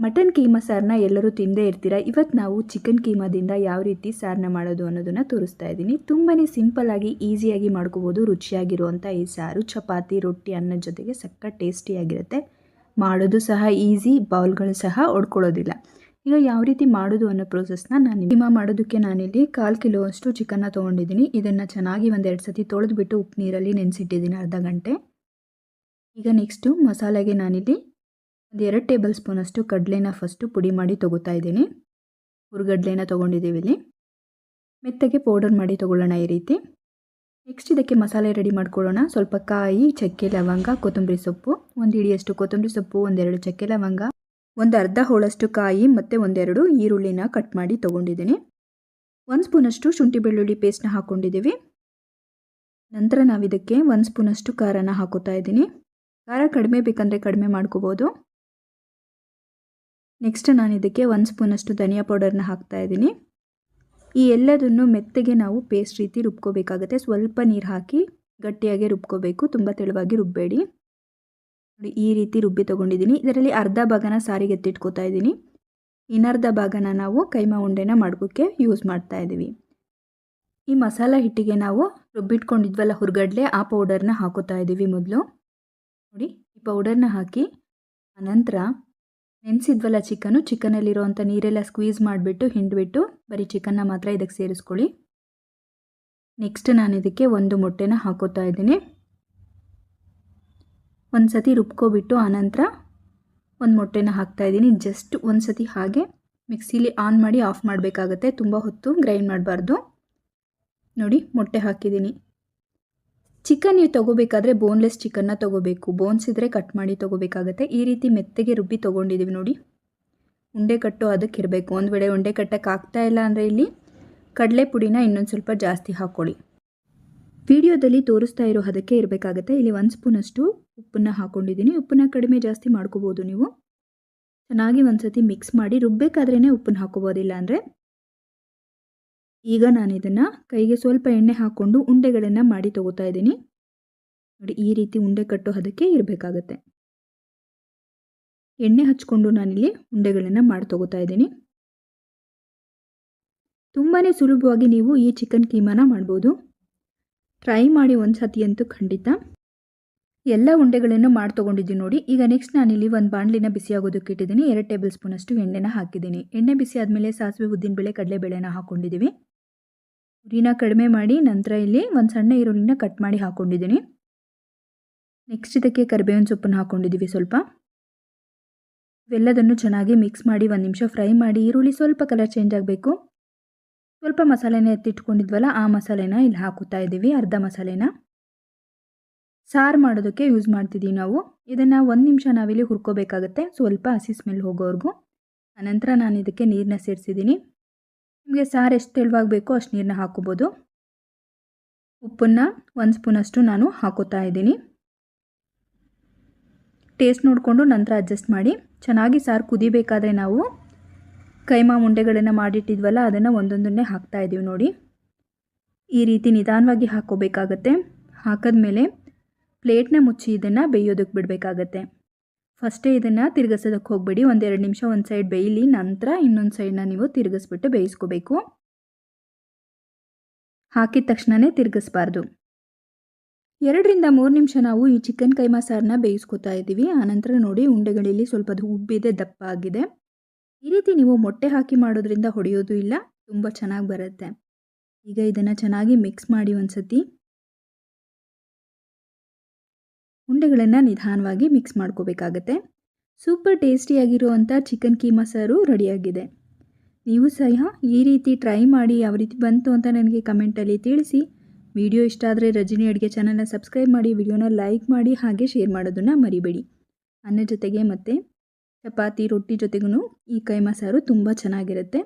Mutton keema ಸಾರನ್ನ ಎಲ್ಲರೂ ತಿಂದೇ ಇರ್ತೀರ? ಇವತ್ತು ನಾವು ಚಿಕನ್ ಕೀಮಾದಿಂದ ಯಾವ ರೀತಿ ಸಾರನ್ನ ಮಾಡೋದು ಅನ್ನೋದನ್ನು ತೋರಿಸ್ತಾ ಇದ್ದೀನಿ. ತುಂಬಾ ಸಿಂಪಲ್ಲಾಗಿ ಈಸಿಯಾಗಿ ಮಾಡ್ಕೋಬೋದು, ರುಚಿಯಾಗಿರುವಂಥ ಈ ಸಾರು. ಚಪಾತಿ, ರೊಟ್ಟಿ ಅನ್ನದ ಜೊತೆಗೆ ಸಕ್ಕ ಟೇಸ್ಟಿಯಾಗಿರುತ್ತೆ ಮಾಡೋದು ಸಹ ಈಸಿ, ಬೌಲ್ಗಳು ಸಹ ಒಡ್ಕೊಳ್ಳೋದಿಲ್ಲ. ಈಗ ಯಾವ ರೀತಿ ಮಾಡೋದು ಅನ್ನೋ ಪ್ರೋಸೆಸ್ನ ನಾನು ಕೀಮಾ ಮಾಡೋದಕ್ಕೆ ನಾನಿಲ್ಲಿ ಕಾಲು ಕಿಲೋ ಅಷ್ಟು ಚಿಕನ್ನ ತೊಗೊಂಡಿದ್ದೀನಿ. ಇದನ್ನು ಚೆನ್ನಾಗಿ ಒಂದೆರಡು ಸತಿ ತೊಳೆದ್ಬಿಟ್ಟು ಉಪ್ಪು ನೀರಲ್ಲಿ ನೆನೆಸಿಟ್ಟಿದ್ದೀನಿ ಅರ್ಧ ಗಂಟೆ. ಈಗ ನೆಕ್ಸ್ಟು ಮಸಾಲೆಗೆ ನಾನಿಲ್ಲಿ ಒಂದು ಎರಡು ಟೇಬಲ್ ಸ್ಪೂನಷ್ಟು ಕಡಲೆನ ಫಸ್ಟು ಪುಡಿ ಮಾಡಿ ತೊಗೋತಾ ಇದ್ದೀನಿ. ಹುರ್ಗಡ್ಲೆನ ತೊಗೊಂಡಿದ್ದೀವಿ ಇಲ್ಲಿ. ಮೆತ್ತಗೆ ಪೌಡರ್ ಮಾಡಿ ತೊಗೊಳ್ಳೋಣ ಈ ರೀತಿ. ನೆಕ್ಸ್ಟ್ ಇದಕ್ಕೆ ಮಸಾಲೆ ರೆಡಿ ಮಾಡ್ಕೊಳ್ಳೋಣ. ಸ್ವಲ್ಪ ಕಾಯಿ, ಚಕ್ಕೆ, ಲವಂಗ, ಕೊತ್ತಂಬರಿ ಸೊಪ್ಪು. ಒಂದು ಹಿಡಿಯಷ್ಟು ಕೊತ್ತಂಬರಿ ಸೊಪ್ಪು, ಒಂದೆರಡು ಚಕ್ಕೆ ಲವಂಗ. ಒಂದು ಅರ್ಧ ಹೋಳಷ್ಟು ಕಾಯಿ ಮತ್ತು ಒಂದೆರಡು ಈರುಳ್ಳಿನ ಕಟ್ ಮಾಡಿ ತೊಗೊಂಡಿದ್ದೀನಿ. ಒಂದು ಸ್ಪೂನಷ್ಟು ಶುಂಠಿ ಬೆಳ್ಳುಳ್ಳಿ ಪೇಸ್ಟ್ನ ಹಾಕ್ಕೊಂಡಿದ್ದೀವಿ. ನಂತರ ನಾವಿದಕ್ಕೆ ಒಂದು ಸ್ಪೂನಷ್ಟು ಖಾರನ ಹಾಕೋತಾ ಇದ್ದೀನಿ. ಖಾರ ಕಡಿಮೆ ಬೇಕಂದರೆ ಕಡಿಮೆ ಮಾಡ್ಕೋಬೋದು. ನೆಕ್ಸ್ಟ್ ನಾನು ಇದಕ್ಕೆ ಒಂದು ಸ್ಪೂನಷ್ಟು ಧನಿಯಾ ಪೌಡರ್ನ ಹಾಕ್ತಾ ಇದ್ದೀನಿ. ಈ ಎಲ್ಲದನ್ನು ಮೆತ್ತಗೆ ನಾವು ಪೇಸ್ಟ್ ರೀತಿ ರುಬ್ಕೋಬೇಕಾಗತ್ತೆ. ಸ್ವಲ್ಪ ನೀರು ಹಾಕಿ ಗಟ್ಟಿಯಾಗಿ ರುಬ್ಕೋಬೇಕು. ತುಂಬ ತೆಳುವಾಗಿ ರುಬ್ಬೇಡಿ. ನೋಡಿ, ಈ ರೀತಿ ರುಬ್ಬಿ ತೊಗೊಂಡಿದ್ದೀನಿ. ಇದರಲ್ಲಿ ಅರ್ಧ ಭಾಗನ ಸಾರಿಗೆ ಎತ್ತಿಟ್ಕೋತಾ ಇದ್ದೀನಿ. ಇನ್ನರ್ಧ ಭಾಗನ ನಾವು ಕೈಮಾ ಉಂಡೆನ ಮಾಡ್ಕೋಕ್ಕೆ ಯೂಸ್ ಮಾಡ್ತಾ ಇದ್ದೀವಿ. ಈ ಮಸಾಲ ಹಿಟ್ಟಿಗೆ ನಾವು ರುಬ್ಬಿಟ್ಕೊಂಡಿದ್ವಲ್ಲ ಹುರ್ಗಡ್ಲೆ, ಆ ಪೌಡರ್ನ ಹಾಕೋತಾ ಇದ್ದೀವಿ ಮೊದಲು. ನೋಡಿ, ಈ ಪೌಡರ್ನ ಹಾಕಿ ಆನಂತರ ನೆನೆಸಿದ್ವಲ್ಲ ಚಿಕನು? ಚಿಕನಲ್ಲಿರುವಂಥ ನೀರೆಲ್ಲ ಸ್ಕ್ವೀಸ್ ಮಾಡಿಬಿಟ್ಟು, ಹಿಂಡ್ಬಿಟ್ಟು ಬರೀ ಚಿಕನ್ನ ಮಾತ್ರ ಇದಕ್ಕೆ ಸೇರಿಸ್ಕೊಳ್ಳಿ. ನೆಕ್ಸ್ಟ್ ನಾನು ಇದಕ್ಕೆ ಒಂದು ಮೊಟ್ಟೆನ ಹಾಕೋತಾ ಇದ್ದೀನಿ. ಒಂದು ಸತಿ ರುಬ್ಕೊಬಿಟ್ಟು ಆನಂತರ ಒಂದು ಮೊಟ್ಟೆನ ಹಾಕ್ತಾಯಿದ್ದೀನಿ ಜಸ್ಟ್ ಒಂದು ಸತಿ ಹಾಗೆ ಮಿಕ್ಸಿಲಿ ಆನ್ ಮಾಡಿ ಆಫ್ ಮಾಡಬೇಕಾಗತ್ತೆ. ತುಂಬ ಹೊತ್ತು ಗ್ರೈಂಡ್ ಮಾಡಬಾರ್ದು. ನೋಡಿ, ಮೊಟ್ಟೆ ಹಾಕಿದ್ದೀನಿ. ಚಿಕನ್ ನೀವು ತೊಗೋಬೇಕಾದ್ರೆ ಬೋನ್ಲೆಸ್ ಚಿಕನ್ನ ತೊಗೋಬೇಕು. ಬೋನ್ಸ್ ಇದ್ದರೆ ಕಟ್ ಮಾಡಿ ತೊಗೋಬೇಕಾಗತ್ತೆ. ಈ ರೀತಿ ಮೆತ್ತಗೆ ರುಬ್ಬಿ ತೊಗೊಂಡಿದ್ದೀವಿ ನೋಡಿ. ಉಂಡೆ ಕಟ್ಟು ಅದಕ್ಕೆ ಇರಬೇಕು. ಒಂದು ವೇಳೆ ಉಂಡೆ ಕಟ್ಟಕ್ಕೆ ಆಗ್ತಾ ಇಲ್ಲ ಅಂದರೆ ಇಲ್ಲಿ ಕಡಲೆ ಪುಡಿನ ಇನ್ನೊಂದು ಸ್ವಲ್ಪ ಜಾಸ್ತಿ ಹಾಕ್ಕೊಳ್ಳಿ ವಿಡಿಯೋದಲ್ಲಿ ತೋರಿಸ್ತಾ ಇರೋ ಅದಕ್ಕೆ ಇರಬೇಕಾಗತ್ತೆ. ಇಲ್ಲಿ ಒಂದು ಸ್ಪೂನಷ್ಟು ಉಪ್ಪನ್ನು ಹಾಕ್ಕೊಂಡಿದ್ದೀನಿ ಉಪ್ಪನ್ನ ಕಡಿಮೆ ಜಾಸ್ತಿ ಮಾಡ್ಕೋಬೋದು ನೀವು. ಚೆನ್ನಾಗಿ ಒಂದು ಸತಿ ಮಿಕ್ಸ್ ಮಾಡಿ ರುಬ್ಬೇಕಾದ್ರೇ ಉಪ್ಪನ್ನು ಹಾಕೋಬೋದಿಲ್ಲ ಅಂದರೆ ಈಗ ನಾನು ಇದನ್ನು ಕೈಗೆ ಸ್ವಲ್ಪ ಎಣ್ಣೆ ಹಾಕ್ಕೊಂಡು ಉಂಡೆಗಳನ್ನು ಮಾಡಿ ತಗೋತಾ ಇದ್ದೀನಿ. ನೋಡಿ, ಈ ರೀತಿ ಉಂಡೆ ಕಟ್ಟೋ ಅದಕ್ಕೆ ಇರಬೇಕಾಗತ್ತೆ. ಎಣ್ಣೆ ಹಚ್ಕೊಂಡು ನಾನಿಲ್ಲಿ ಉಂಡೆಗಳನ್ನು ಮಾಡಿ ತಗೋತಾ ಇದ್ದೀನಿ. ತುಂಬಾ ಸುಲಭವಾಗಿ ನೀವು ಈ ಚಿಕನ್ ಕೀಮಾನ ಮಾಡ್ಬೋದು. ಟ್ರೈ ಮಾಡಿ ಒಂದು ಸತಿ ಅಂತೂ ಖಂಡಿತ. ಎಲ್ಲ ಉಂಡೆಗಳನ್ನು ಮಾಡಿ ತೊಗೊಂಡಿದ್ದೀನಿ ನೋಡಿ. ಈಗ ನೆಕ್ಸ್ಟ್ ನಾನಿಲ್ಲಿ ಒಂದು ಬಾಣಲಿನ ಬಿಸಿ ಆಗೋದಕ್ಕೆ ಇಟ್ಟಿದ್ದೀನಿ. ಎರಡು ಟೇಬಲ್ ಸ್ಪೂನಷ್ಟು ಎಣ್ಣೆನ ಹಾಕಿದ್ದೀನಿ. ಎಣ್ಣೆ ಬಿಸಿ ಆದಮೇಲೆ ಸಾಸಿವೆ ಉದ್ದಿನಬೇಳೆ ಕಡಲೆಬೇಳೆನ ಹಾಕ್ಕೊಂಡಿದ್ದೀವಿ ಉರಿನ ಕಡಿಮೆ ಮಾಡಿ ನಂತರ ಇಲ್ಲಿ ಒಂದು ಸಣ್ಣ ಈರುಳ್ಳಿನ ಕಟ್ ಮಾಡಿ ಹಾಕ್ಕೊಂಡಿದ್ದೀನಿ ನೆಕ್ಸ್ಟ್ ಇದಕ್ಕೆ ಕರಿಬೇವಿನ ಸೊಪ್ಪನ್ನು ಹಾಕ್ಕೊಂಡಿದ್ದೀವಿ ಸ್ವಲ್ಪ. ಇವೆಲ್ಲದನ್ನು ಚೆನ್ನಾಗಿ ಮಿಕ್ಸ್ ಮಾಡಿ ಒಂದು ನಿಮಿಷ ಫ್ರೈ ಮಾಡಿ ಈರುಳ್ಳಿ ಸ್ವಲ್ಪ ಕಲರ್ ಚೇಂಜ್ ಆಗಬೇಕು. ಸ್ವಲ್ಪ ಮಸಾಲೆನ ಎತ್ತಿಟ್ಕೊಂಡಿದ್ವಲ್ಲ ಆ ಮಸಾಲೆನ ಇಲ್ಲಿ ಹಾಕುತ್ತಾ ಇದ್ದೀವಿ, ಅರ್ಧ ಮಸಾಲೆನ. ಸಾರು ಮಾಡೋದಕ್ಕೆ ಯೂಸ್ ಮಾಡ್ತಿದ್ದೀವಿ ನಾವು. ಇದನ್ನು ಒಂದು ನಿಮಿಷ ನಾವಿಲ್ಲಿ ಹುರ್ಕೋಬೇಕಾಗತ್ತೆ. ಸ್ವಲ್ಪ ಹಸಿ ಸ್ಮೆಲ್ ಹೋಗೋವರೆಗೂ. ಆನಂತರ ನಾನು ಇದಕ್ಕೆ ನೀರನ್ನ ಸೇರಿಸಿದ್ದೀನಿ. ನಿಮಗೆ ಸಾರು ಎಷ್ಟು ತೆಳುವಾಗಬೇಕೋ ಅಷ್ಟು ನೀರನ್ನ ಹಾಕೋಬೋದು. ಉಪ್ಪನ್ನು ಒಂದು ಸ್ಪೂನಷ್ಟು ನಾನು ಹಾಕೋತಾ ಇದ್ದೀನಿ. ಟೇಸ್ಟ್ ನೋಡಿಕೊಂಡು ನಂತರ ಅಡ್ಜಸ್ಟ್ ಮಾಡಿ. ಚೆನ್ನಾಗಿ ಸಾರು ಕುದಿಬೇಕಾದ್ರೆ ನಾವು ಕೈಮಾ ಉಂಡೆಗಳನ್ನು ಮಾಡಿಟ್ಟಿದ್ವಲ್ಲ ಅದನ್ನು ಒಂದೊಂದನ್ನೇ ಹಾಕ್ತಾ ಇದ್ದೀವಿ ನೋಡಿ. ಈ ರೀತಿ ನಿಧಾನವಾಗಿ ಹಾಕ್ಕೋಬೇಕಾಗತ್ತೆ ಹಾಕಿದ್ಮೇಲೆ ಪ್ಲೇಟ್ನ ಮುಚ್ಚಿ ಇದನ್ನು ಬೇಯೋದಕ್ಕೆ ಬಿಡಬೇಕಾಗತ್ತೆ. ಫಸ್ಟೇ ಇದನ್ನು ತಿರುಗಿಸೋದಕ್ಕೆ ಹೋಗಬೇಡಿ. ಒಂದೆರಡು ನಿಮಿಷ ಒಂದು ಸೈಡ್ ಬೇಯಲಿ, ನಂತರ ಇನ್ನೊಂದು ಸೈಡನ್ನ ನೀವು ತಿರುಗಿಸ್ಬಿಟ್ಟು ಬೇಯಿಸ್ಕೋಬೇಕು. ಹಾಕಿದ ತಕ್ಷಣವೇ ತಿರುಗಿಸ್ಬಾರ್ದು. ಎರಡರಿಂದ ಮೂರು ನಿಮಿಷ ನಾವು ಈ ಚಿಕನ್ ಕೈಮಾ ಸಾರನ್ನ ಬೇಯಿಸ್ಕೊತಾ ಇದ್ದೀವಿ. ಆನಂತರ ನೋಡಿ ಉಂಡೆಗಳಲ್ಲಿ ಸ್ವಲ್ಪ ಉಬ್ಬಿದೆ, ದಪ್ಪ ಆಗಿದೆ. ಈ ರೀತಿ ನೀವು ಮೊಟ್ಟೆ ಹಾಕಿ ಮಾಡೋದ್ರಿಂದ ಹೊಡೆಯೋದು ಇಲ್ಲ, ತುಂಬ ಚೆನ್ನಾಗಿ ಬರುತ್ತೆ. ಈಗ ಇದನ್ನು ಚೆನ್ನಾಗಿ ಮಿಕ್ಸ್ ಮಾಡಿ ಒಂದು ಉಂಡೆಗಳನ್ನು ನಿಧಾನವಾಗಿ ಮಿಕ್ಸ್ ಮಾಡ್ಕೋಬೇಕಾಗತ್ತೆ. ಸೂಪರ್ ಟೇಸ್ಟಿಯಾಗಿರುವಂಥ ಚಿಕನ್ ಕೀಮಾ ಸಾರು ರೆಡಿಯಾಗಿದೆ ನೀವು ಸಹ ಈ ರೀತಿ ಟ್ರೈ ಮಾಡಿ ಯಾವ ರೀತಿ ಬಂತು ಅಂತ ನನಗೆ ಕಮೆಂಟಲ್ಲಿ ತಿಳಿಸಿ. ವಿಡಿಯೋ ಇಷ್ಟ ಆದರೆ ರಜನಿ ಅಡುಗೆ ಚಾನಲ್ನ ಸಬ್ಸ್ಕ್ರೈಬ್ ಮಾಡಿ ವಿಡಿಯೋನ ಲೈಕ್ ಮಾಡಿ, ಹಾಗೆ ಶೇರ್ ಮಾಡೋದನ್ನು ಮರಿಬೇಡಿ. ಅನ್ನ ಜೊತೆಗೆ ಮತ್ತು ಚಪಾತಿ, ರೊಟ್ಟಿ ಜೊತೆಗೂ ಈ ಕೈಮಾ ಸಾರು ತುಂಬ ಚೆನ್ನಾಗಿರುತ್ತೆ.